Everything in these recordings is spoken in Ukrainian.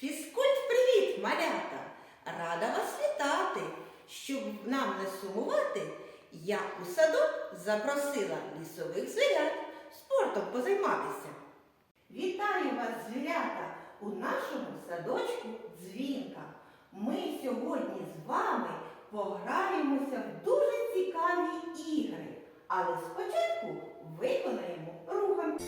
Фізкульт, привіт, малята! Рада вас вітати! Щоб нам не сумувати, я у садок запросила лісових звірят спортом позайматися. Вітаю вас, звірята, у нашому садочку дзвінка. Ми сьогодні з вами пограємося в дуже цікаві ігри, але спочатку виконаємо рухом.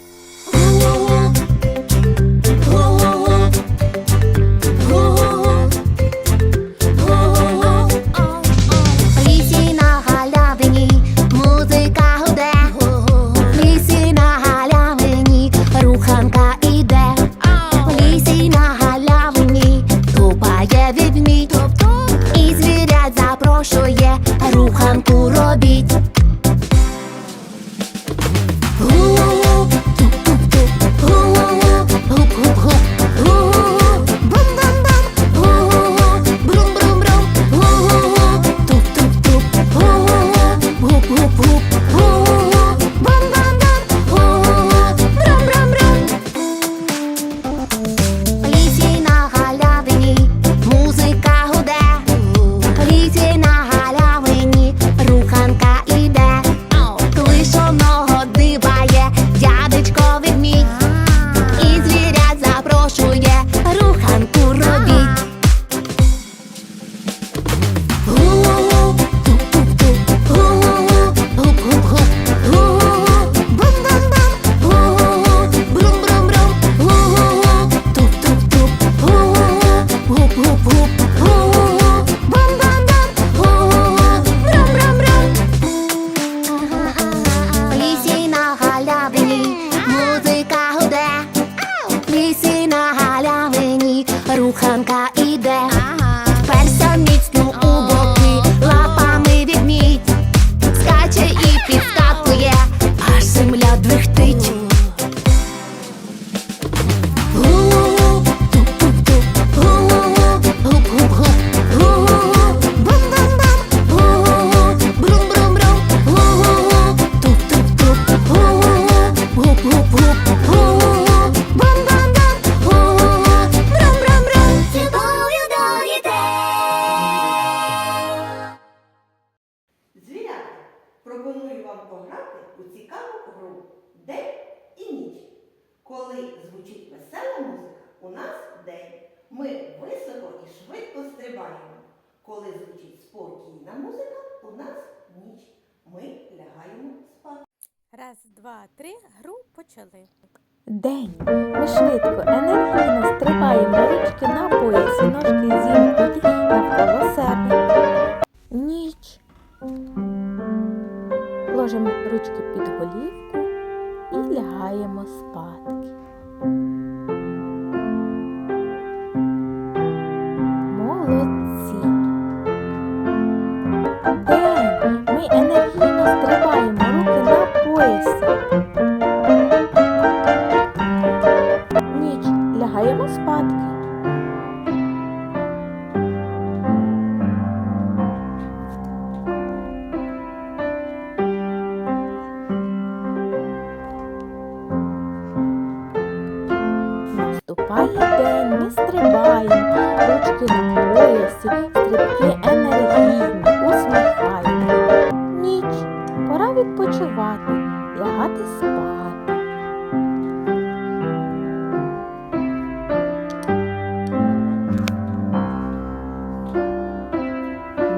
Коли звучить весела музика, у нас день. Ми високо і швидко стрибаємо. Коли звучить спокійна музика, у нас ніч. Ми лягаємо спати. Раз, два, три, гру почали. День. Ми швидко, енергійно стрибаємо ручки на поясі, ножки зімкнуті навколо себе. Ніч. Ложимо ручки під голівку і лягаємо спадки. Поясі, стрибки енергійні, усміхаємо. Ніч, пора відпочивати, лягати спати.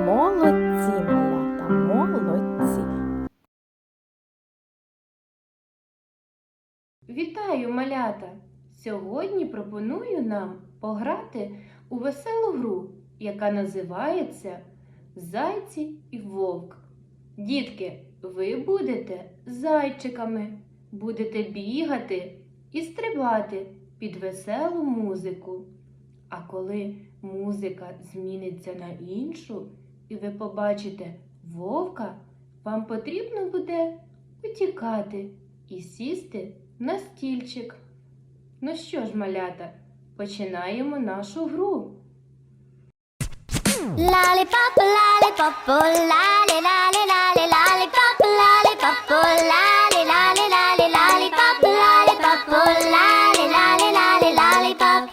Молодці, малята, молодці. Вітаю, малята! Сьогодні пропоную нам пограти у веселу гру, яка називається Зайці і вовк. Дітки, ви будете зайчиками, будете бігати і стрибати під веселу музику. А коли музика зміниться на іншу, і ви побачите вовка, вам потрібно буде утікати і сісти на стільчик. Ну що ж, малята, починаємо нашу гру. Lollipop, lollipop, oh, lolly, lolly, lolly, lollipop, lollipop, oh, lolly, lolly, lolly, lollipop, lollipop, oh, lolly, lolly, lolly, lollipop.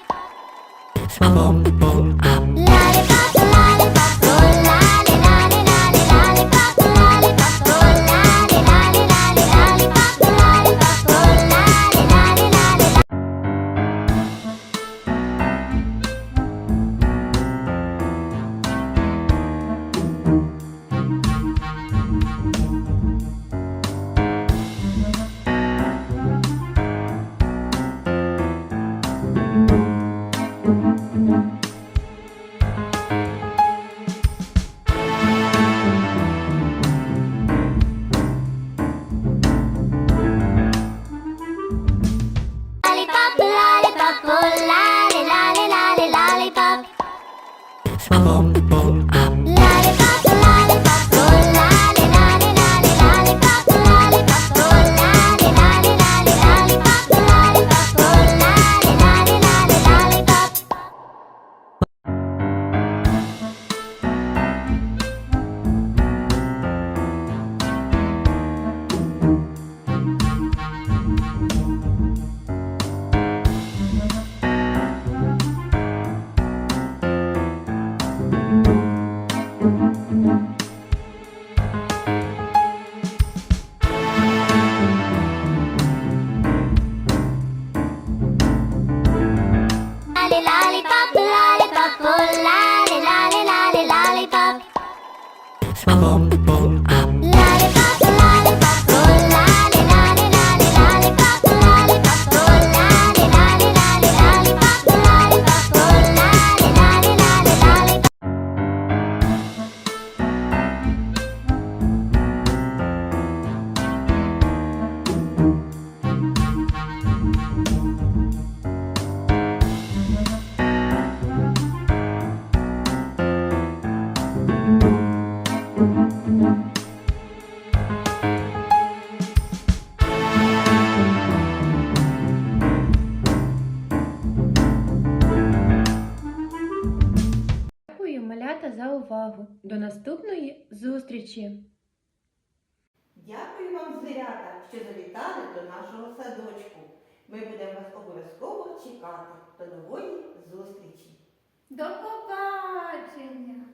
Boom! Boom! Boom! Увагу. До наступної зустрічі! Дякую вам, звірята, що завітали до нашого садочку. Ми будемо вас обов'язково чекати. До нової зустрічі! До побачення!